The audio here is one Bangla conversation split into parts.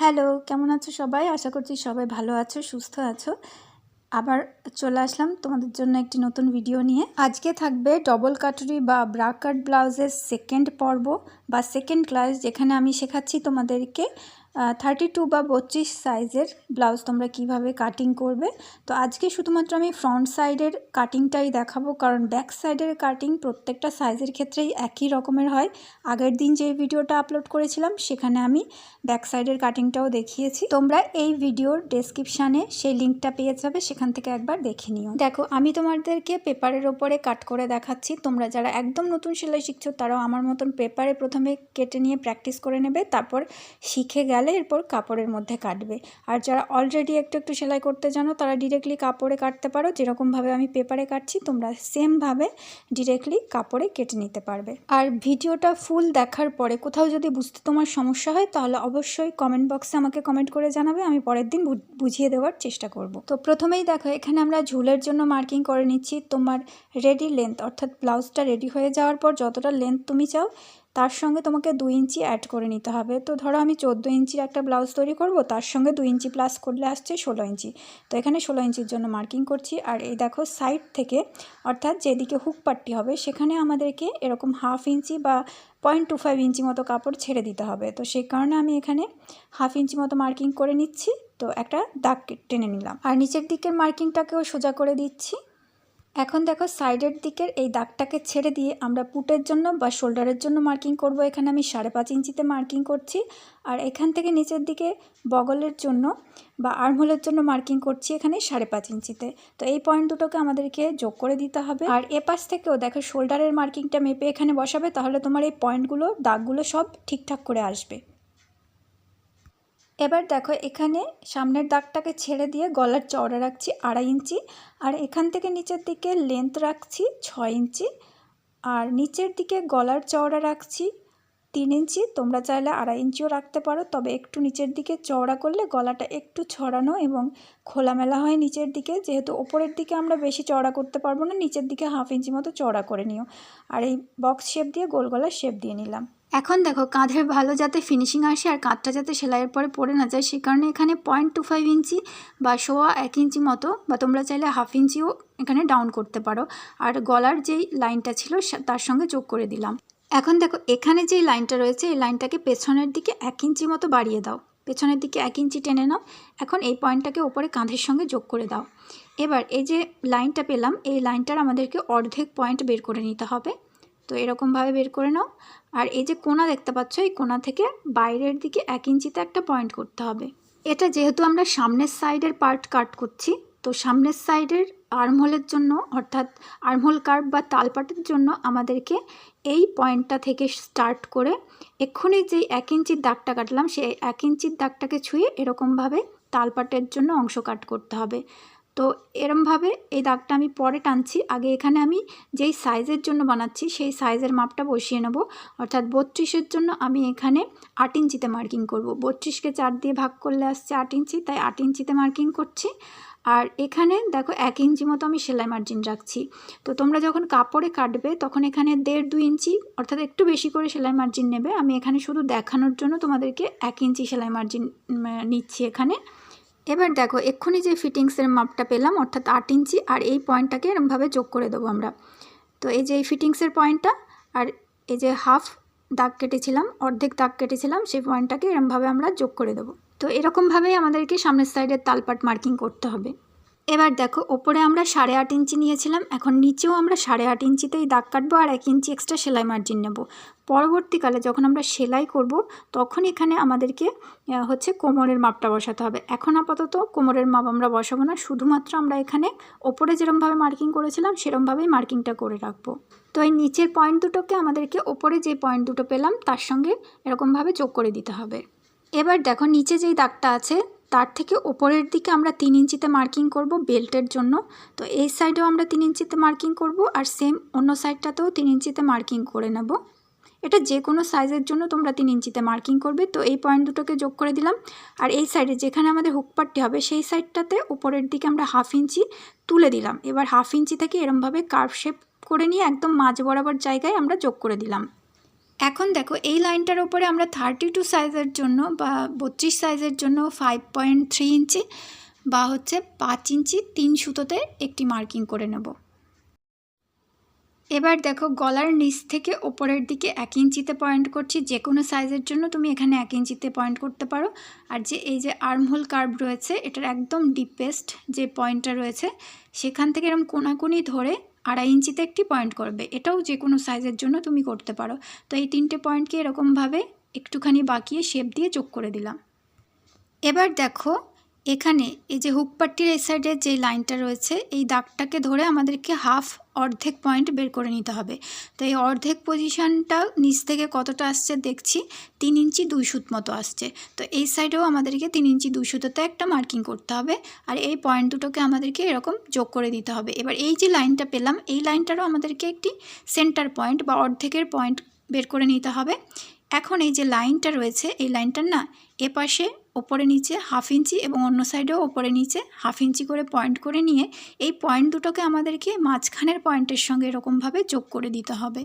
হ্যালো, কেমন আছো সবাই? আশা করছি সবাই ভালো আছো, সুস্থ আছো। আবার চলে আসলাম তোমাদের জন্য একটি নতুন ভিডিও নিয়ে। আজকে থাকবে ডবল কাটুরি বা ব্রাকাট ব্লাউজের সেকেন্ড পর্ব বা সেকেন্ড ক্লাস যেখানে আমি শেখাচ্ছি তোমাদেরকে থার্টি টু বা বত্রিশ সাইজের ব্লাউজ তোমরা কীভাবে কাটিং করবে? তো আজকে শুধুমাত্র আমি ফ্রন্ট সাইডের কাটিংটাই দেখাবো, কারণ ব্যাক সাইডের কাটিং প্রত্যেকটা সাইজের ক্ষেত্রেই একই রকমের হয়। আগের দিন যে ভিডিওটা আপলোড করেছিলাম, সেখানে আমি ব্যাক সাইডের কাটিংটাও দেখিয়েছি। তোমরা এই ভিডিওর ডেসক্রিপশানে সেই লিঙ্কটা পেয়ে যাবে, সেখান থেকে একবার দেখে নিও। দেখো, আমি তোমাদেরকে পেপারের ওপরে কাট করে দেখাচ্ছি। তোমরা যারা একদম নতুন সেলাই শিখছো, তারাও আমার মতন পেপারে প্রথমে কেটে নিয়ে প্র্যাকটিস করে নেবে, তারপর শিখে গেলে এরপর কাপড়ের মধ্যে কাটবে। আর যারা অলরেডি একটু একটু সেলাই করতে জানো, তারা ডিরেক্টলি কাপড়ে কাটতে পারো। যেরকমভাবে আমি পেপারে কাটছি, তোমরা সেমভাবে ডিরেক্টলি কাপড়ে কেটে নিতে পারবে। আর ভিডিওটা ফুল দেখার পরে, কোথাও যদি বুঝতে তোমার সমস্যা হয়, তাহলে অবশ্যই কমেন্ট বক্সে আমাকে কমেন্ট করে জানাবে। আমি পরের দিন বুঝিয়ে দেওয়ার চেষ্টা করব। তো প্রথমেই দেখো, এখানে আমরা ঝুলের জন্য মার্কিং করে নিচ্ছি। তোমার রেডি লেন্থ অর্থাৎ ব্লাউজটা রেডি হয়ে যাওয়ার পর যতটা লেন্থ তুমি চাও তার সঙ্গে তোমাকে দু ইঞ্চি অ্যাড করে নিতে হবে। তো ধরো আমি চোদ্দ ইঞ্চির একটা ব্লাউজ তৈরি করব, তার সঙ্গে দু ইঞ্চি প্লাস করলে আসছে ষোলো ইঞ্চি। তো এখানে ষোলো ইঞ্চির জন্য মার্কিং করছি। আর এই দেখো সাইড থেকে, অর্থাৎ যেদিকে হুক পাট্টি হবে, সেখানে আমাদেরকে এরকম হাফ ইঞ্চি বা পয়েন্ট টু ফাইভ ইঞ্চি মতো কাপড় ছেড়ে দিতে হবে। তো সেই কারণে আমি এখানে হাফ ইঞ্চি মতো মার্কিং করে নিচ্ছি। তো একটা দাগ টেনে নিলাম। আর নিচের দিকের মার্কিংটাকেও সোজা করে দিচ্ছি। এখন দেখো সাইডের দিকের এই দাগটাকে ছেড়ে দিয়ে আমরা পুটের জন্য বা শোল্ডারের জন্য মার্কিং করব। এখানে আমি সাড়ে পাঁচ ইঞ্চিতে মার্কিং করছি। আর এখান থেকে নিচের দিকে বগলের জন্য বা আর্মহোলের জন্য মার্কিং করছি এখানে সাড়ে পাঁচ ইঞ্চিতে। তো এই পয়েন্ট দুটোকে আমাদেরকে যোগ করে দিতে হবে। আর এ পাশ থেকেও দেখো শোল্ডারের মার্কিংটা মেপে এখানে বসাবে, তাহলে তোমার এই পয়েন্টগুলো দাগগুলো সব ঠিকঠাক করে আসবে। এবার দেখো এখানে সামনের দাগটাকে ছেড়ে দিয়ে গলার চওড়া রাখছি আড়াই ইঞ্চি, আর এখান থেকে নিচের দিকে লেন্থ রাখছি ছয় ইঞ্চি, আর নিচের দিকে গলার চওড়া রাখছি তিন ইঞ্চি, তোমরা চাইলে আড়াই ইঞ্চিও রাখতে পারো, তবে একটু নিচের দিকে চওড়া করলে গলাটা একটু ছড়ানো এবং খোলামেলা হয় নিচের দিকে। যেহেতু ওপরের দিকে আমরা বেশি চওড়া করতে পারব না, নিচের দিকে হাফ ইঞ্চি মতো চওড়া করে নিও। আর এই বক্স শেপ দিয়ে গোল গলার শেপ দিয়ে নিলাম। এখন দেখো, কাঁধের ভালো যাতে ফিনিশিং আসে আর কাঁধটা যাতে সেলাইয়ের পরে পড়ে না যায়, সে কারণে এখানে পয়েন্ট টু ফাইভ ইঞ্চি বা সোয়া এক ইঞ্চি মতো বা তোমরা চাইলে হাফ ইঞ্চিও এখানে ডাউন করতে পারো। আর গলার যেই লাইনটা ছিল তার সঙ্গে যোগ করে দিলাম। এখন দেখো, এখানে যেই লাইনটা রয়েছে, এই লাইনটাকে পেছনের দিকে এক ইঞ্চি মতো বাড়িয়ে দাও। পেছনের দিকে এক ইঞ্চি টেনে নাও। এখন এই পয়েন্টটাকে ওপরে কাঁধের সঙ্গে যোগ করে দাও। এবার এই যে লাইনটা পেলাম, এই লাইনটার আমাদেরকে অর্ধেক পয়েন্ট বের করে নিতে হবে। তো এরকমভাবে বের করে নাও। আর এই যে কোনা দেখতে পাচ্ছ, এই কোনা থেকে বাইরের দিকে এক ইঞ্চিতে একটা পয়েন্ট করতে হবে। এটা যেহেতু আমরা সামনের সাইডের পার্ট কাট করছি, তো সামনের সাইডের আর্মহোলের জন্য, অর্থাৎ আর্মহোল কার্ভ বা তালপাটের জন্য আমাদেরকে এই পয়েন্টটা থেকে স্টার্ট করে এক্ষুনি যেই এক ইঞ্চির দাগটা কাটলাম, সেই এক ইঞ্চির দাগটাকে ছুঁয়ে এরকমভাবে তালপাটের জন্য অংশ কাট করতে হবে। তো এরমভাবে এই দাগটা আমি পরে টানছি। আগে এখানে আমি যেই সাইজের জন্য বানাচ্ছি, সেই সাইজের মাপটা বসিয়ে নেব। অর্থাৎ বত্রিশের জন্য আমি এখানে আট ইঞ্চিতে মার্কিং করব। বত্রিশকে চার দিয়ে ভাগ করলে আসছে আট ইঞ্চি, তাই আট ইঞ্চিতে মার্কিং করছি। আর এখানে দেখো এক ইঞ্চি মতো আমি সেলাই মার্জিন রাখছি। তো তোমরা যখন কাপড়ে কাটবে, তখন এখানে দেড় দুই ইঞ্চি অর্থাৎ একটু বেশি করে সেলাই মার্জিন নেবে। আমি এখানে শুধু দেখানোর জন্য তোমাদেরকে এক ইঞ্চি সেলাই মার্জিন নিচ্ছি এখানে। এবার দেখো, এক্ষুনি যে ফিটিংসের মাপটা পেলাম, অর্থাৎ আট ইঞ্চি, আর এই পয়েন্টটাকে এরমভাবে যোগ করে দেবো আমরা। তো এই যে এই ফিটিংসের পয়েন্টটা আর এই যে হাফ দাগ কেটেছিলাম, অর্ধেক দাগ কেটেছিলাম, সেই পয়েন্টটাকে এরমভাবে আমরা যোগ করে দেবো। তো এরকমভাবেই আমাদেরকে সামনের সাইডের তালপাট মার্কিং করতে হবে। এবার দেখো, ওপরে আমরা সাড়ে আট ইঞ্চি নিয়েছিলাম, এখন নিচেও আমরা সাড়ে আট ইঞ্চিতেই দাগ কাটবো আর এক ইঞ্চি এক্সট্রা সেলাই মার্জিন নেব। পরবর্তীকালে যখন আমরা সেলাই করব, তখন এখানে আমাদেরকে হচ্ছে কোমরের মাপটা বসাতে হবে। এখন আপাতত কোমরের মাপ আমরা বসাবো না, শুধুমাত্র আমরা এখানে ওপরে যেরমভাবে মার্কিং করেছিলাম, সেরমভাবেই মার্কিংটা করে রাখব। তো এই নিচের পয়েন্ট দুটোকে আমাদেরকে ওপরে যে পয়েন্ট দুটো পেলাম, তার সঙ্গে এরকমভাবে যোগ করে দিতে হবে। এবার দেখো নিচে যেই দাগটা আছে, তার থেকে ওপরের দিকে আমরা তিন ইঞ্চিতে মার্কিং করব বেল্টের জন্য। তো এই সাইডেও আমরা তিন ইঞ্চিতে মার্কিং করব আর সেম অন্য সাইডটাতেও তিন ইঞ্চিতে মার্কিং করে নেব। এটা যে কোনো সাইজের জন্য তোমরা তিন ইঞ্চিতে মার্কিং করবে। তো এই পয়েন্ট দুটোকে যোগ করে দিলাম। আর এই সাইডে যেখানে আমাদের হুকপাটটি হবে, সেই সাইডটাতে উপরের দিকে আমরা হাফ ইঞ্চি তুলে দিলাম। এবার হাফ ইঞ্চি থেকে এরমভাবে কার্ভ শেপ করে নিয়ে একদম মাঝ বরাবর জায়গায় আমরা যোগ করে দিলাম। এখন দেখো, এই লাইনটার ওপরে আমরা থার্টি টু সাইজের জন্য বা বত্রিশ সাইজের জন্য ফাইভ পয়েন্ট থ্রি ইঞ্চি বা হচ্ছে পাঁচ ইঞ্চি তিন সুতোতে একটি মার্কিং করে নেব। এবার দেখো, গলার নিচ থেকে ওপরের দিকে এক ইঞ্চিতে পয়েন্ট করছি। যে কোনো সাইজের জন্য তুমি এখানে এক ইঞ্চিতে পয়েন্ট করতে পারো। আর যে, এই যে আর্মহোল কার্ভ রয়েছে, এটার একদম ডিপেস্ট যে পয়েন্টটা রয়েছে, সেখান থেকে এরকম কোনাকুনি ধরে আড়াই ইঞ্চিতে একটি পয়েন্ট করবে। এটাও যে কোনো সাইজের জন্য তুমি করতে পারো। তো এই তিনটে পয়েন্টকে এরকমভাবে একটুখানি বাঁকিয়ে শেপ দিয়ে যোগ করে দিলাম। এবার দেখো, এখানে এই যে হুকপাট্টির এই সাইডের যে লাইনটা রয়েছে, এই দাগটাকে ধরে আমাদেরকে হাফ অর্ধেক পয়েন্ট বের করে নিতে হবে। তো এই অর্ধেক পজিশানটা নিচ থেকে কতটা আসছে দেখছি, তিন ইঞ্চি দুই সুত মতো আসছে। তো এই সাইডেও আমাদেরকে তিন ইঞ্চি দুই সুতোতে একটা মার্কিং করতে হবে আর এই পয়েন্ট দুটোকে আমাদেরকে এরকম যোগ করে দিতে হবে। এবার এই যে লাইনটা পেলাম, এই লাইনটারও আমাদেরকে একটি সেন্টার পয়েন্ট বা অর্ধেকের পয়েন্ট বের করে নিতে হবে। এখন এই যে লাইনটা রয়েছে, এই লাইনটার না এপাশে ওপরে নিচে হাফ ইঞ্চি এবং অন্য সাইডেও ওপরে নিচে হাফ ইঞ্চি করে পয়েন্ট করে নিয়ে এই পয়েন্ট দুটোকে আমাদেরকে মাঝখানের পয়েন্টের সঙ্গে এরকমভাবে যোগ করে দিতে হবে।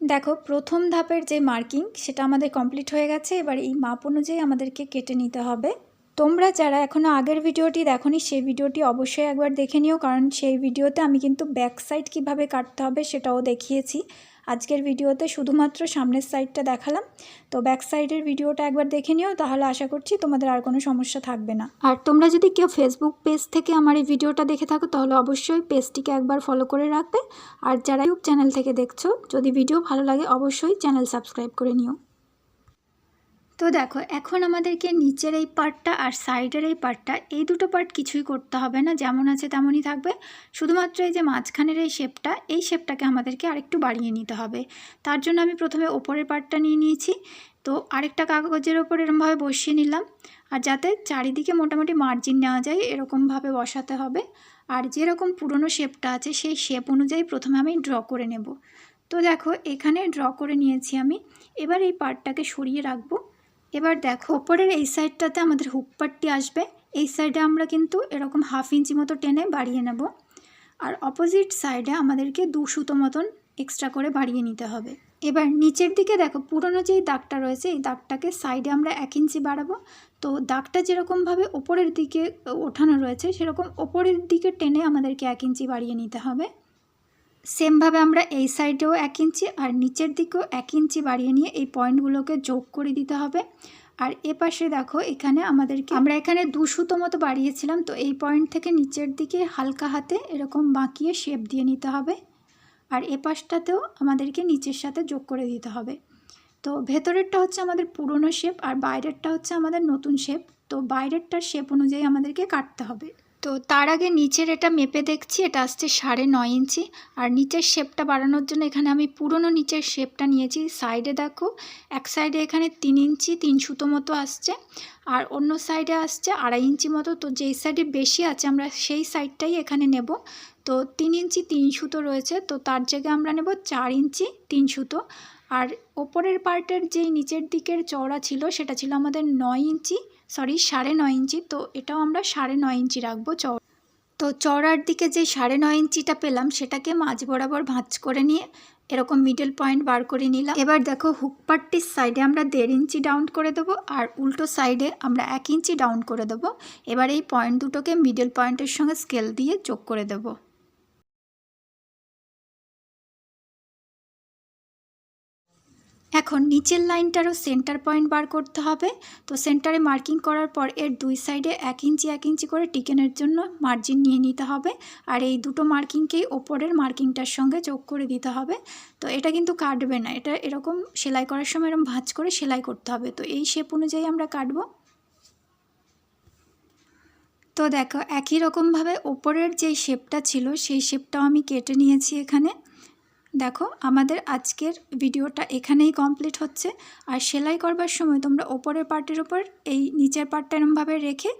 দেখো, প্রথম ধাপের যে মার্কিং সেটা আমাদের কমপ্লিট হয়ে গেছে। এবার এই মাপ অনুযায়ী আমাদেরকে কেটে নিতে হবে। তোমরা যারা এখনও আগের ভিডিওটি দেখোনি, সেই ভিডিওটি অবশ্যই একবার দেখে নিও, কারণ সেই ভিডিওতে আমি কিন্তু ব্যাক সাইড কীভাবে কাটতে হবে সেটাও দেখিয়েছি। আজকের ভিডিওতে শুধুমাত্র সামনের সাইডটা দেখালাম। তো ব্যাক সাইডের ভিডিওটা একবার দেখে নিও, তাহলে আশা করছি তোমাদের আর কোনো সমস্যা থাকবে না। আর তোমরা যদি কেউ ফেসবুক পেজ থেকে আমার এই ভিডিওটা দেখে থাকো, তাহলে অবশ্যই পেজটিকে একবার ফলো করে রাখবে। আর যারা ইউটিউব চ্যানেল থেকে দেখছ, যদি ভিডিও ভালো লাগে, অবশ্যই চ্যানেল সাবস্ক্রাইব করে নিও। তো দেখো, এখন আমাদেরকে নিচের এই পার্টটা আর সাইডের এই পার্টটা এই দুটো পার্ট কিছুই করতে হবে না, যেমন আছে তেমনই থাকবে। শুধুমাত্র এই যে মাঝখানের এই শেপটা এই শেপটাকে আমাদেরকে আরেকটু বাড়িয়ে নিতে হবে। তার জন্য আমি প্রথমে ওপরের পার্টটা নিয়ে নিয়েছি। তো আরেকটা কাগজের ওপর এরমভাবে বসিয়ে নিলাম। আর যাতে চারিদিকে মোটামুটি মার্জিন নেওয়া যায়, এরকমভাবে বসাতে হবে। আর যেরকম পুরনো শেপটা আছে, সেই শেপ অনুযায়ী প্রথমে আমি ড্র করে নেব। তো দেখো, এখানে ড্র করে নিয়েছি আমি। এবার এই পার্টটাকে সরিয়ে রাখব। এবার দেখো ওপরের এই সাইডটাতে আমাদের হুক পাট্টি আসবে। এই সাইডে আমরা কিন্তু এরকম হাফ ইঞ্চি মতো টেনে বাড়িয়ে নেব। আর অপোজিট সাইডে আমাদেরকে দু সুতো মতন এক্সট্রা করে বাড়িয়ে নিতে হবে। এবার নিচের দিকে দেখো, পুরনো যেই দাগটা রয়েছে, এই দাগটাকে সাইডে আমরা এক ইঞ্চি বাড়াবো। তো দাগটা যেরকমভাবে ওপরের দিকে ওঠানো রয়েছে, সেরকম ওপরের দিকে টেনে আমাদেরকে এক ইঞ্চি বাড়িয়ে নিতে হবে। সেমভাবে আমরা এই সাইডেও এক ইঞ্চি আর নিচের দিকেও এক ইঞ্চি বাড়িয়ে নিয়ে এই পয়েন্টগুলোকে যোগ করে দিতে হবে। আর এ পাশে দেখো, এখানে আমাদেরকে আমরা এখানে দু সুতো মতো বাড়িয়েছিলাম, তো এই পয়েন্ট থেকে নিচের দিকে হালকা হাতে এরকম বাঁকিয়ে শেপ দিয়ে নিতে হবে। আর এ পাশটাতেও আমাদেরকে নিচের সাথে যোগ করে দিতে হবে। তো ভেতরেরটা হচ্ছে আমাদের পুরনো শেপ আর বাইরেরটা হচ্ছে আমাদের নতুন শেপ। তো বাইরেরটার শেপ অনুযায়ী আমাদেরকে কাটতে হবে। তো তার আগে নিচের এটা মেপে দেখছি, এটা আসছে সাড়ে নয় ইঞ্চি। আর নিচের শেপটা বাড়ানোর জন্য এখানে আমি পুরনো নিচের শেপটা নিয়েছি। সাইডে দেখো, এক সাইডে এখানে তিন ইঞ্চি, তিন সুতো মতো আসছে। আর অন্য সাইডে আসছে আড়াই ইঞ্চি মতো। তো যেই সাইডে বেশি আছে, আমরা সেই সাইডটাই এখানে নেব। তো তিন ইঞ্চি, তিন সুতো রয়েছে। তো তার জায়গায় আমরা নেব চার ইঞ্চি, তিন সুতো। আর ওপরের পার্টের যেই নিচের দিকের চওড়া ছিল, সেটা ছিল আমাদের নয় ইঞ্চি। সরি সাড়ে নয় ইঞ্চি। তো এটাও আমরা সাড়ে নয় ইঞ্চি রাখব চওড়া তো চওড়ার দিকে যে সাড়ে নয় ইঞ্চিটা পেলাম, সেটাকে মাঝ বরাবর ভাঁজ করে নিয়ে এরকম মিডল পয়েন্ট বার করে নিলাম। এবার দেখো হুক পাট্টির সাইডে আমরা দেড় ইঞ্চি ডাউন করে দেবো আর উল্টো সাইডে আমরা এক ইঞ্চি ডাউন করে দেবো। এবার এই পয়েন্ট দুটোকে মিডল পয়েন্টের সঙ্গে স্কেল দিয়ে যোগ করে দেবো। এখন নিচের লাইনটারও সেন্টার পয়েন্ট বার করতে হবে। তো সেন্টারে মার্কিং করার পর এর দুই সাইডে এক ইঞ্চি এক ইঞ্চি করে টিকেনের জন্য মার্জিন নিয়ে নিতে হবে। আর এই দুটো মার্কিংকেই ওপরের মার্কিংটার সঙ্গে যোগ করে দিতে হবে। তো এটা কিন্তু কাটবে না। এটা এরকম সেলাই করার সময় এরকম ভাঁজ করে সেলাই করতে হবে। তো এই শেপ অনুযায়ী আমরা কাটবো। তো দেখো, একই রকমভাবে ওপরের যেই শেপটা ছিল, সেই শেপটাও আমি কেটে নিয়েছি এখানে। দেখো, আমাদের আজকের ভিডিওটা এখানেই কমপ্লিট হচ্ছে। আর সেলাই করবার সময় তোমরা ওপরের পার্টের ওপর এই নিচের পার্টটা এরমভাবে রেখে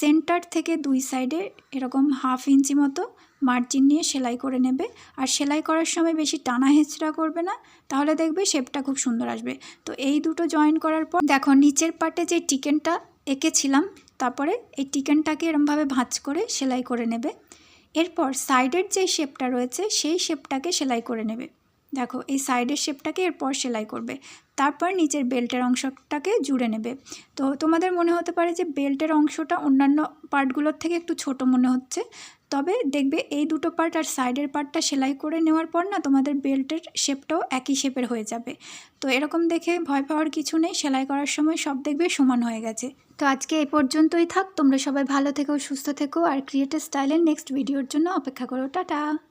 সেন্টার থেকে দুই সাইডে এরকম হাফ ইঞ্চি মতো মার্জিন নিয়ে সেলাই করে নেবে। আর সেলাই করার সময় বেশি টানা হেঁচড়া করবে না, তাহলে দেখবে শেপটা খুব সুন্দর আসবে। তো এই দুটো জয়েন করার পর দেখো, নিচের পার্টে যে টিকেনটা এঁকেছিলাম, তারপরে এই টিকেনটাকে এরমভাবে ভাঁজ করে সেলাই করে নেবে। এরপর সাইডের যে শেপটা রয়েছে সেই শেপটাকে সেলাই করে নেবে। দেখো, এই সাইডের শেপটাকে এরপর সেলাই করবে। তারপর নিচের বেল্টের অংশটাকে জুড়ে নেবে। তো তোমাদের মনে হতে পারে যে বেল্টের অংশটা অন্যান্য পার্টগুলোর থেকে একটু ছোট মনে হচ্ছে। তবে দেখবে এই দুটো পার্ট আর সাইডের পার্টটা সেলাই করে নেওয়ার পর না তোমাদের বেল্টের শেপটাও একই শেপের হয়ে যাবে। তো এরকম দেখে ভয় পাওয়ার কিছু নেই, সেলাই করার সময় সব দেখবে সমান হয়ে গেছে। তো আজকে এই পর্যন্তই থাক, তোমরা সবাই ভালো থেকো, সুস্থ থেকো, আর ক্রিয়েটিভ স্টাইলের নেক্সট ভিডিওর জন্য অপেক্ষা করো। টাটা!